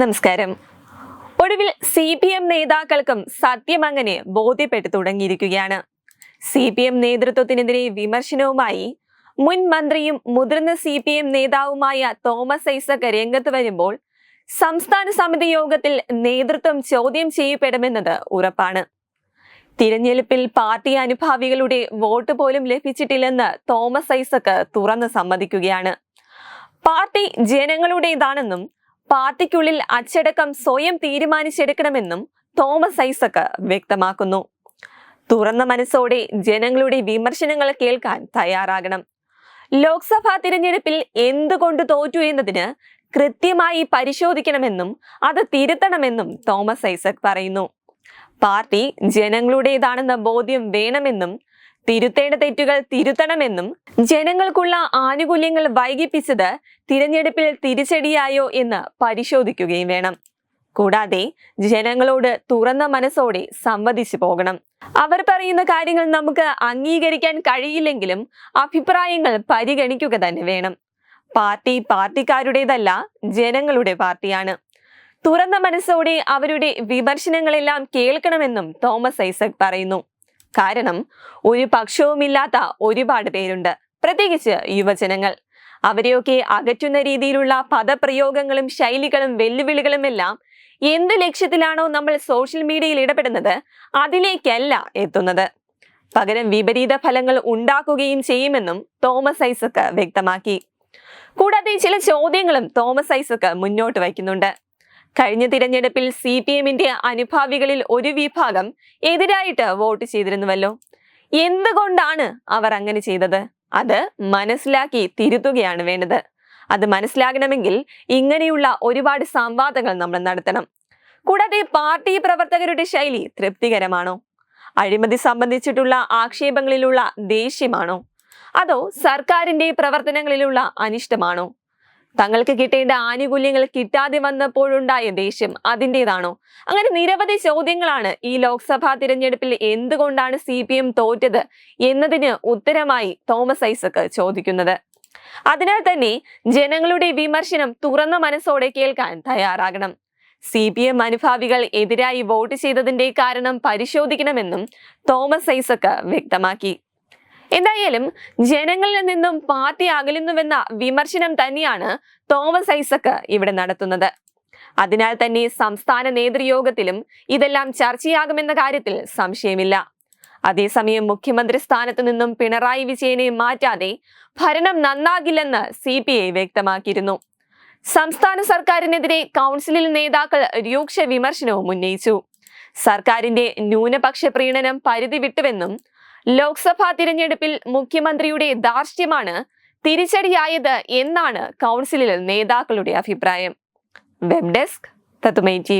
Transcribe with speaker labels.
Speaker 1: നമസ്കാരം. ഒടുവിൽ C P M നേതാക്കൾക്കും സത്യം അങ്ങനെ ബോധ്യപ്പെട്ടു തുടങ്ങിയിരിക്കുകയാണ്. സി പി എം നേതൃത്വത്തിനെതിരെ വിമർശനവുമായി മുൻ മന്ത്രിയും മുതിർന്ന സി പി എം നേതാവുമായ തോമസ് ഐസക് രംഗത്ത് വരുമ്പോൾ സംസ്ഥാന സമിതി യോഗത്തിൽ നേതൃത്വം ചോദ്യം ചെയ്യപ്പെടുമെന്നത് ഉറപ്പാണ്. തിരഞ്ഞെടുപ്പിൽ പാർട്ടി അനുഭാവികളുടെ വോട്ട് പോലും ലഭിച്ചിട്ടില്ലെന്ന് തോമസ് ഐസക് തുറന്ന് സമ്മതിക്കുകയാണ്. പാർട്ടി ജനങ്ങളുടേതാണെന്നും പാർട്ടിക്കുള്ളിൽ അച്ചടക്കം സ്വയം തീരുമാനിച്ചെടുക്കണമെന്നും തോമസ് ഐസക് വ്യക്തമാക്കുന്നു. തുറന്ന മനസ്സോടെ ജനങ്ങളുടെ വിമർശനങ്ങൾ കേൾക്കാൻ തയ്യാറാകണം. ലോക്സഭാ തിരഞ്ഞെടുപ്പിൽ എന്തുകൊണ്ട് തോറ്റു എന്നതിന് കൃത്യമായി പരിശോധിക്കണമെന്നും അത് തിരുത്തണമെന്നും തോമസ് ഐസക് പറയുന്നു. പാർട്ടി ജനങ്ങളുടേതാണെന്ന ബോധ്യം വേണമെന്നും തിരുത്തേണ്ട തെറ്റുകൾ തിരുത്തണമെന്നും ജനങ്ങൾക്കുള്ള ആനുകൂല്യങ്ങൾ വൈകിപ്പിച്ചത് തിരഞ്ഞെടുപ്പിൽ തിരിച്ചടിയായോ എന്ന് പരിശോധിക്കുകയും വേണം. കൂടാതെ ജനങ്ങളോട് തുറന്ന മനസ്സോടെ സംവദിച്ചു പോകണം. അവർ പറയുന്ന കാര്യങ്ങൾ നമുക്ക് അംഗീകരിക്കാൻ കഴിയില്ലെങ്കിലും അഭിപ്രായങ്ങൾ പരിഗണിക്കുക തന്നെ വേണം. പാർട്ടി പാർട്ടിക്കാരുടേതല്ല ജനങ്ങളുടെ പാർട്ടിയാണ്. തുറന്ന മനസ്സോടെ അവരുടെ വിമർശനങ്ങളെല്ലാം കേൾക്കണമെന്നും തോമസ് ഐസക് പറയുന്നു. കാരണം ഒരു പക്ഷവുമില്ലാത്ത ഒരുപാട് പേരുണ്ട്. പ്രത്യേകിച്ച് യുവജനങ്ങൾ. അവരെയൊക്കെ അകറ്റുന്ന രീതിയിലുള്ള പദപ്രയോഗങ്ങളും ശൈലികളും വെല്ലുവിളികളും എല്ലാം എന്ത് ലക്ഷ്യത്തിലാണോ നമ്മൾ സോഷ്യൽ മീഡിയയിൽ ഇടപെടുന്നത് അതിലേക്കല്ല എത്തുന്നത്. പകരം വിപരീത ഫലങ്ങൾ ഉണ്ടാക്കുകയും ചെയ്യുമെന്നും തോമസ് ഐസക് വ്യക്തമാക്കി. കൂടാതെ ചില ചോദ്യങ്ങളും തോമസ് ഐസക് മുന്നോട്ട് വയ്ക്കുന്നുണ്ട്. കഴിഞ്ഞ തിരഞ്ഞെടുപ്പിൽ സി പി എമ്മിന്റെ അനുഭാവികളിൽ ഒരു വിഭാഗം എതിരായിട്ട് വോട്ട് ചെയ്തിരുന്നുവല്ലോ. എന്തുകൊണ്ടാണ് അവർ അങ്ങനെ ചെയ്തത്? അത് മനസ്സിലാക്കി തിരുത്തുകയാണ് വേണ്ടത്. അത് മനസ്സിലാകണമെങ്കിൽ ഇങ്ങനെയുള്ള ഒരുപാട് സംവാദങ്ങൾ നമ്മൾ നടത്തണം. കൂടാതെ പാർട്ടി പ്രവർത്തകരുടെ ശൈലി തൃപ്തികരമാണോ? അഴിമതി സംബന്ധിച്ചിട്ടുള്ള ആക്ഷേപങ്ങളിലുള്ള ദേഷ്യമാണോ? അതോ സർക്കാരിന്റെ പ്രവർത്തനങ്ങളിലുള്ള അനിഷ്ടമാണോ? തങ്ങൾക്ക് കിട്ടേണ്ട ആനുകൂല്യങ്ങൾ കിട്ടാതെ വന്നപ്പോഴുണ്ടായ ദേഷ്യം അതിന്റെതാണോ? അങ്ങനെ നിരവധി ചോദ്യങ്ങളാണ് ഈ ലോക്സഭാ തിരഞ്ഞെടുപ്പിൽ എന്തുകൊണ്ടാണ് സി പി എം തോറ്റത് എന്നതിന് ഉത്തരമായി തോമസ് ഐസക് ചോദിക്കുന്നത്. അതിനാൽ തന്നെ ജനങ്ങളുടെ വിമർശനം തുറന്ന മനസ്സോടെ കേൾക്കാൻ തയ്യാറാകണം. സി പി എം അനുഭാവികൾ എതിരായി വോട്ട് ചെയ്തതിന്റെ കാരണം പരിശോധിക്കണമെന്നും തോമസ് ഐസക് വ്യക്തമാക്കി. എന്തായാലും ജനങ്ങളിൽ നിന്നും പാർട്ടി അകലുന്നുവെന്ന വിമർശനം തന്നെയാണ് തോമസ് ഐസക് ഇവിടെ നടത്തുന്നത്. അതിനാൽ തന്നെ സംസ്ഥാന നേതൃയോഗത്തിലും ഇതെല്ലാം ചർച്ചയാകുമെന്ന കാര്യത്തിൽ സംശയമില്ല. അതേസമയം മുഖ്യമന്ത്രി സ്ഥാനത്തു നിന്നും പിണറായി വിജയനെ മാറ്റാതെ ഭരണം നന്നാകില്ലെന്ന് സി പി ഐ വ്യക്തമാക്കിയിരുന്നു. സംസ്ഥാന സർക്കാരിനെതിരെ കൗൺസിലിൽ നേതാക്കൾ രൂക്ഷ വിമർശനവും ഉന്നയിച്ചു. സർക്കാരിന്റെ ന്യൂനപക്ഷ പ്രീണനം പരിധി വിട്ടുവെന്നും ലോക്സഭാ തിരഞ്ഞെടുപ്പിൽ മുഖ്യമന്ത്രിയുടെ ധാർഷ്ട്യമാണ് തിരിച്ചടിയായത് എന്നാണ് കൗൺസിലിൽ നേതാക്കളുടെ അഭിപ്രായം. വെബ് ഡെസ്ക് തത്തുമൈ ടി